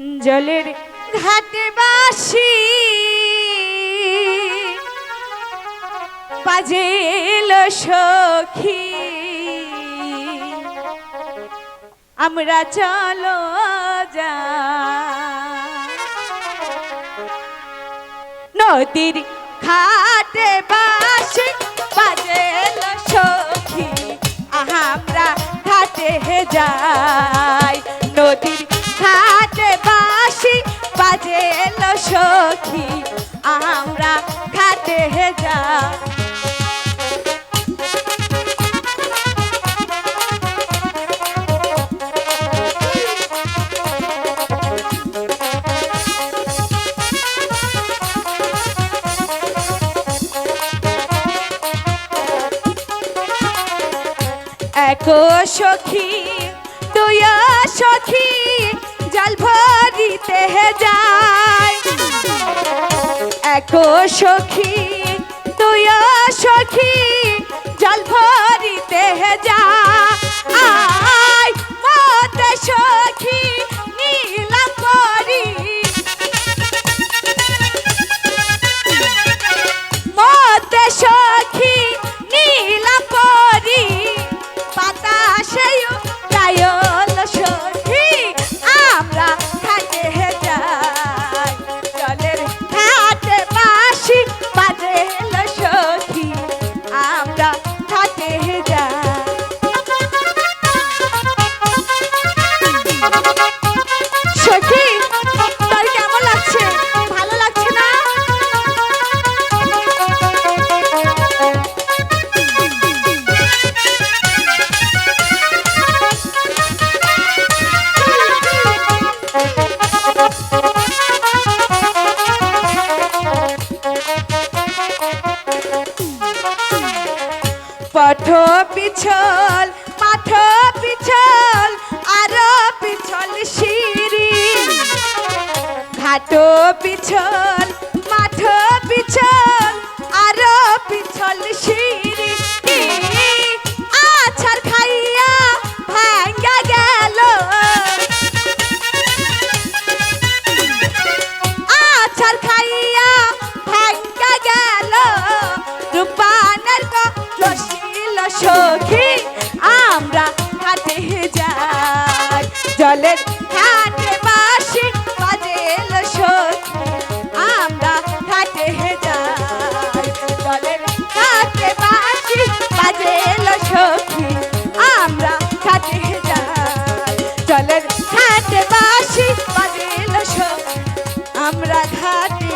জলের ঘাটে বাসি। বাজেল সখী। আমরা চলো যা। নদীর ঘাটে বাসি বাজেল সখী আমরা ঘাটে যাই এক সখী দুই সখী জল ভরিতে যায় এক সখী তুই সখী জল ভরিতে যায় পাঠ পিছল পাঠ পিছল আর পিছল সিঁড়ি। ঘাট পিছল মাঠ পিছল আর পিছল সিঁড়ি। সখী আমরা ঘাটে যাই। জলের ঘাটে বাসি বাজে এলো সখী আমরা ঘাটে যাই। জলের ঘাটে বাসি বাজে এলো সখী আমরা ঘাটে যাই। জলের ঘাটে বাসি বাজে এলো সখী আমরা ঘাটে